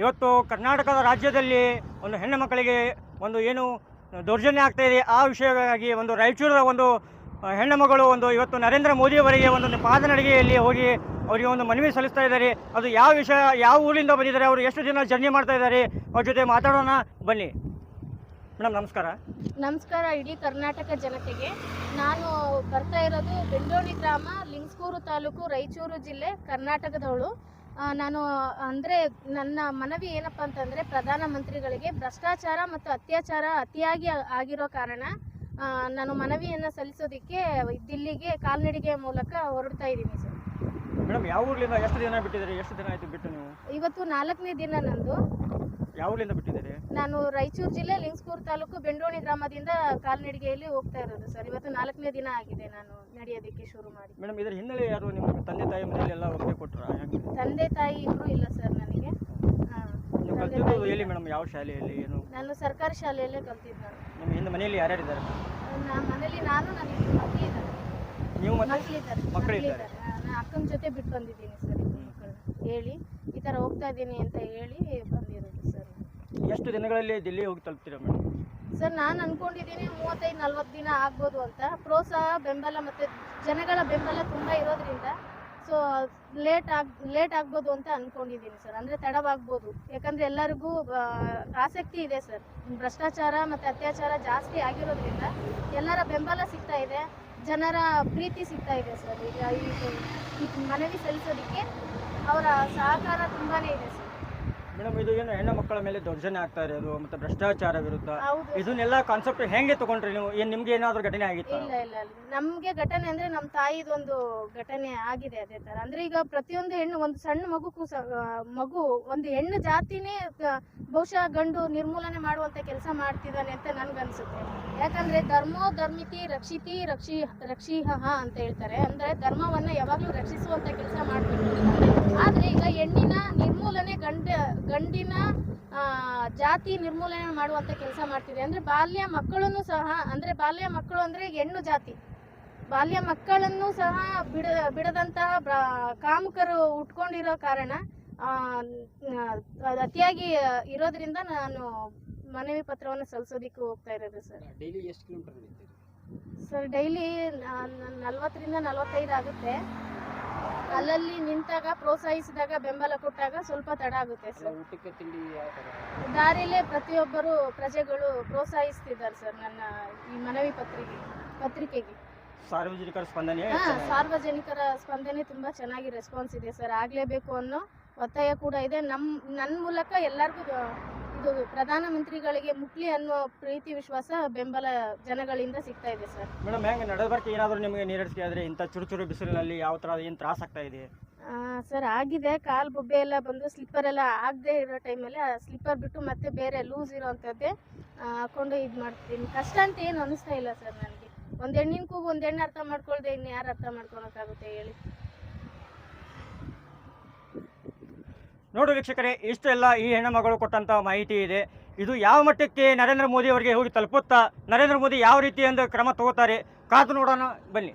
ಇವತ್ತು ಕರ್ನಾಟಕದ ರಾಜ್ಯದಲ್ಲಿ ಒಂದು ಹೆಣ್ಣು ಮಕ್ಕಳಿಗೆ ಒಂದು ಏನು ದೌರ್ಜನ್ಯ ಆಗ್ತಾ ಇದೆ, ಆ ವಿಷಯವಾಗಿ ಒಂದು ರಾಯಚೂರದ ಒಂದು ಹೆಣ್ಣು ಮಗಳು ಒಂದು ಇವತ್ತು ನರೇಂದ್ರ ಮೋದಿ ಅವರಿಗೆ ಒಂದು ಪಾದನಡಿಗೆಯಲ್ಲಿ ಹೋಗಿ ಅವರಿಗೆ ಒಂದು ಮನವಿ ಸಲ್ಲಿಸ್ತಾ ಇದ್ದಾರೆ. ಅದು ಯಾವ ವಿಷಯ, ಯಾವ ಊರಿಂದ ಬಂದಿದ್ದಾರೆ, ಅವರು ಎಷ್ಟು ದಿನ ಜರ್ನಿ ಮಾಡ್ತಾ ಇದ್ದಾರೆ, ಅವ್ರ ಜೊತೆ ಮಾತಾಡೋಣ, ಬನ್ನಿ. ಮೇಡಮ್ ನಮಸ್ಕಾರ. ನಮಸ್ಕಾರ, ಇಡೀ ಕರ್ನಾಟಕ ಜನತೆಗೆ. ನಾನು ಬರ್ತಾ ಇರೋದು ಬೆಂಡೋಣಿ ಗ್ರಾಮ, ಲಿಂಗ್ಸ್ಕೂರು ತಾಲೂಕು, ರಾಯಚೂರು ಜಿಲ್ಲೆ, ಕರ್ನಾಟಕದವಳು. ನಾನು ಅಂದರೆ ನನ್ನ ಮನವಿ ಏನಪ್ಪ ಅಂತಂದರೆ ಪ್ರಧಾನಮಂತ್ರಿಗಳಿಗೆ ಭ್ರಷ್ಟಾಚಾರ ಮತ್ತು ಅತ್ಯಾಚಾರ ಅತಿಯಾಗಿ ಆಗಿರೋ ಕಾರಣ ನಾನು ಮನವಿಯನ್ನು ಸಲ್ಲಿಸೋದಕ್ಕೆ ದಿಲ್ಲಿಗೆ ಕಾಲ್ನಡಿಗೆ ಮೂಲಕ ಹೊರಡ್ತಾ ಇದ್ದೀನಿ ಸರ್. ಮೇಡಮ್ ಯಾವ ಊರ್ಲಿಂದ ಎಷ್ಟು ದಿನ ಬಿಟ್ಟಿದ್ದೀರಿ? ಎಷ್ಟು ದಿನ ಆಯಿತು ಬಿಟ್ಟು ನೀವು? ಇವತ್ತು ನಾಲ್ಕನೇ ದಿನ ನಂದು. ಯಾವ ಊರ್ಲಿಂದ ಬಿಟ್ಟಿದ್ದೀರಿ? ನಾನು ರಾಯಚೂರು ಜಿಲ್ಲೆ ಲಿಂಗ್ಸ್ಕೂರು ತಾಲೂಕು ಬೆಂಡೋಣಿ ಗ್ರಾಮದಿಂದ ಕಾಲ್ನಡಿಗೆಯಲ್ಲಿ ಹೋಗ್ತಾ ಇರೋದು ಸರ್. ಇವತ್ತು ನಾಲ್ಕನೇ ದಿನ ಆಗಿದೆ ನಾನು ನಡೆಯೋದಕ್ಕೆ ಶುರು ಮಾಡಿ. ಮೇಡಮ್ ಇದರ ಹಿನ್ನೆಲೆ ಯಾರು ನಿಮ್ಮ ತಂದೆ ತಾಯಿ ಮನೆಯಲ್ಲಿ ಎಲ್ಲ ಒಪ್ಪಿಗೆ ಕೊಟ್ಟರು ತಂದೆ ತಾಯಿ ಇಬ್ರು ಇಲ್ಲ ಸರ್ ನನಗೆ. ನೀವು ತಂದೆ ಕಲ್ತಿದ್ದು ಎಲ್ಲಿ ಮೇಡಮ್? ಯಾವ ಶಾಲೆಯಲ್ಲಿ? ಏನು? ನಾನು ಸರ್ಕಾರಿ ಶಾಲೆಯಲ್ಲೇ ಕಲ್ತಿದ್ದು ನಾನು ನಿಮ್ಮ ಹಿಂದೆ ಮನೆಯಲ್ಲಿ ಯಾರ್ಯಾರಿದ್ದಾರೆ? ನಾನು ಮನೇಲಿ ನಾನು ಮಕ್ಕಳು ಇದ್ದಾರೆ ನೀವು ಮತ್ತೆ ಮಕ್ಕಳಿದ್ದಾರೆ ಮಕ್ಕಳಿದ್ದಾರೆ. ನಾನು ಅಕ್ಕನ ಜೊತೆ ಬಿಟ್ಟು ಬಂದಿದ್ದೀನಿ ಸರ್ ಇಬ್ರು ಮಕ್ಕಳನ್ನ. ಹೇಳಿ ಈ ಥರ ಹೋಗ್ತಾ ಇದ್ದೀನಿ ಅಂತ ಹೇಳಿ ಎಷ್ಟು ದಿನಗಳಲ್ಲಿ ದಿಲ್ಲಿ ಹೋಗಿ ತಲುಪ್ತೀರಾ ಮೇಡಮ್? ಸರ್, ನಾನು ಅನ್ಕೊಂಡಿದ್ದೀನಿ ಮೂವತ್ತೈದು, ನಲ್ವತ್ತು ದಿನ ಆಗ್ಬೋದು ಅಂತ. ಪ್ರೋತ್ಸಾಹ, ಬೆಂಬಲ ಮತ್ತು ಜನಗಳ ಬೆಂಬಲ ತುಂಬ ಇರೋದ್ರಿಂದ ಸೊ ಲೇಟ್ ಆಗ್ ಲೇಟ್ ಆಗ್ಬೋದು ಅಂತ ಅನ್ಕೊಂಡಿದ್ದೀನಿ ಸರ್. ಅಂದರೆ ತಡವಾಗ್ಬೋದು. ಯಾಕಂದರೆ ಎಲ್ಲರಿಗೂ ಆಸಕ್ತಿ ಇದೆ ಸರ್. ಭ್ರಷ್ಟಾಚಾರ ಮತ್ತು ಅತ್ಯಾಚಾರ ಜಾಸ್ತಿ ಆಗಿರೋದ್ರಿಂದ ಎಲ್ಲರ ಬೆಂಬಲ ಸಿಗ್ತಾ ಇದೆ. ಜನರ ಪ್ರೀತಿ ಸಿಗ್ತಾ ಇದೆ ಸರ್. ಈಗ ಈ ಮನವಿ ಸಲ್ಲಿಸೋದಕ್ಕೆ ಅವರ ಸಹಕಾರ ತುಂಬಾ ಇದೆ ಸರ್. ಮೇಡಮ್ ಇದು ಏನು ಹೆಣ್ಣು ಮಕ್ಕಳ ಮೇಲೆ ದೌರ್ಜನ್ಯ ಆಗ್ತಾ ಇರೋದು ಮತ್ತೆ ಭ್ರಷ್ಟಾಚಾರ ವಿರುದ್ಧ. ಹೌದು. ಇದನ್ನೆಲ್ಲ ಕಾನ್ಸೆಪ್ಟ್ ಹೆಂಗೆ ತಗೊಂಡ್ರಿ ನೀವು? ಏನ್ ನಿಮ್ಗೆ ಏನಾದರೂ ಘಟನೆ ಆಗಿತ್ತು? ಇಲ್ಲ ಇಲ್ಲ ಇಲ್ಲ. ನಮ್ಗೆ ಘಟನೆ ಅಂದ್ರೆ ನಮ್ಮ ತಾಯಿದೊಂದು ಘಟನೆ ಆಗಿದೆ ಅದೇ ತರ. ಅಂದ್ರೆ ಈಗ ಪ್ರತಿಯೊಂದು ಹೆಣ್ಣು ಒಂದು ಸಣ್ಣ ಮಗುಕ್ಕೂ ಸ ಆ, ಮಗು ಒಂದು ಹೆಣ್ಣು ಜಾತಿನೇ ಬಹುಶಃ ಗಂಡು ನಿರ್ಮೂಲನೆ ಮಾಡುವಂತ ಕೆಲಸ ಮಾಡ್ತಿದ್ದಾನೆ ಅಂತ ನನ್ಗನ್ಸುತ್ತೆ. ಯಾಕಂದ್ರೆ ಧರ್ಮೋ ಧರ್ಮಿತಿ ರಕ್ಷಿತಿ ರಕ್ಷಿ ರಕ್ಷಿಹ ಅಂತ ಹೇಳ್ತಾರೆ. ಅಂದ್ರೆ ಧರ್ಮವನ್ನ ಯಾವಾಗ್ಲೂ ರಕ್ಷಿಸುವಂತ ಕೆಲಸ ಮಾಡ್ಬೇಕು ಆದ್ರೆ ಈಗ ಗಂಡ ಆ, ಜಾತಿ ನಿರ್ಮೂಲನೆ ಮಾಡುವಂತ ಕೆಲಸ ಮಾಡ್ತಿದೆ. ಅಂದ್ರೆ ಬಾಲ್ಯ ಮಕ್ಕಳನ್ನು ಸಹ ಅಂದ್ರೆ ಬಾಲ್ಯ ಮಕ್ಕಳು ಅಂದ್ರೆ ಹೆಣ್ಣು ಜಾತಿ. ಬಾಲ್ಯ ಮಕ್ಕಳನ್ನು ಸಹ ಬಿಡ ಬಿಡದಂತಹ ಕಾಮುಕರು ಉಟ್ಕೊಂಡಿರೋ ಕಾರಣ ಅತಿಯಾಗಿ ಇರೋದ್ರಿಂದ ನಾನು ಮನವಿ ಪತ್ರವನ್ನು ಸಲ್ಲಿಸೋದಿಕ್ಕೆ ಹೋಗ್ತಾ ಇರೋದು ಸರ್. ಡೈಲಿ ಎಷ್ಟು ಕಿಲೋಮೀಟರ್ ಸರ್ ಡೈಲಿ ನಲ್ವತ್ತರಿಂದ ನಲ್ವತ್ತೈದು ಆಗುತ್ತೆ. ಅಲ್ಲಲ್ಲಿ ನಿಂತಾಗ ಪ್ರೋತ್ಸಾಹಿಸಿದಾಗ ಬೆಂಬಲ ಕೊಟ್ಟಾಗ ಸ್ವಲ್ಪ ತಡ ಆಗುತ್ತೆ ಸರ್. ಊಟಕ್ಕೆ ತಿಂಡಿ ಯಾವ ಥರ ದಾರಿಲೇ ಪ್ರತಿಯೊಬ್ಬರು ಪ್ರಜೆಗಳು ಪ್ರೋತ್ಸಾಹಿಸ್ತಿದ್ದಾರೆ ಸರ್ ನನ್ನ ಈ ಮನವಿ ಪತ್ರಿಕೆ ಪತ್ರಿಕೆಗೆ. ಸಾರ್ವಜನಿಕರ ಸ್ಪಂದನೆ ಹಾ. ಸಾರ್ವಜನಿಕರ ಸ್ಪಂದನೆ ತುಂಬಾ ಚೆನ್ನಾಗಿ ರೆಸ್ಪಾನ್ಸ್ ಇದೆ ಸರ್. ಆಗ್ಲೇಬೇಕು ಅನ್ನೋ ಒತ್ತಾಯ ಕೂಡ ಇದೆ. ನಮ್ ನನ್ನ ಮೂಲಕ ಎಲ್ಲರಿಗೂ ಇದು ಪ್ರಧಾನಮಂತ್ರಿಗಳಿಗೆ ಮುಕ್ಲಿ ಅನ್ನೋ ಪ್ರೀತಿ ವಿಶ್ವಾಸ ಬೆಂಬಲ ಜನಗಳಿಂದ ಸಿಗ್ತಾ ಇದೆ ಸರ್. ಮೇಡಮ್ ಹೆಂಗೆ ನಡೆದಬರ್ಕೆ? ಏನಾದರೂ ನಿಮಗೆ ನೀರಡಿಕೆ ಆದರೆ ಇಂಥ ಚುರುಚುರು ಚುರು ಬಿಸಿಲಿನಲ್ಲಿ ಯಾವ ಥರ ಏನು ತ್ರಾಸ ಆಗ್ತಾ ಇದೆ? ಸರ್ ಆಗಿದೆ. ಕಾಲು ಬೊಬ್ಬೆ ಎಲ್ಲ ಬಂದು ಸ್ಲಿಪ್ಪರ್ ಎಲ್ಲ ಆಗದೆ ಇರೋ ಟೈಮಲ್ಲಿ ಆ ಸ್ಲಿಪ್ಪರ್ ಬಿಟ್ಟು ಮತ್ತೆ ಬೇರೆ ಲೂಸ್ ಇರೋವಂಥದ್ದೇ ಹಾಕೊಂಡು ಇದು ಮಾಡ್ತೀನಿ. ಕಷ್ಟ ಅಂತ ಏನು ಅನಿಸ್ತಾ ಇಲ್ಲ ಸರ್ ನನಗೆ. ಒಂದು ಹೆಣ್ಣಿನ ಕೂಗು ಒಂದು ಹೆಣ್ಣು ಅರ್ಥ ಮಾಡ್ಕೊಳ್ದೆ ಇನ್ನು ಯಾರು ಅರ್ಥ ಮಾಡ್ಕೊಳಕ್ಕಾಗುತ್ತೆ ಹೇಳಿ. ನೋಡು ವೀಕ್ಷಕರೇ ಇಷ್ಟೆಲ್ಲ ಈ ಹೆಣ್ಣು ಮಗಳು ಕೊಟ್ಟಂಥ ಮಾಹಿತಿ ಇದೆ. ಇದು ಯಾವ ಮಟ್ಟಕ್ಕೆ ನರೇಂದ್ರ ಮೋದಿ ಅವರಿಗೆ ಹೋಗಿ ತಲುಪುತ್ತಾ, ನರೇಂದ್ರ ಮೋದಿ ಯಾವ ರೀತಿ ಒಂದು ಕ್ರಮ ತಗೋತಾರೆ, ಕಾದು ನೋಡೋಣ, ಬನ್ನಿ.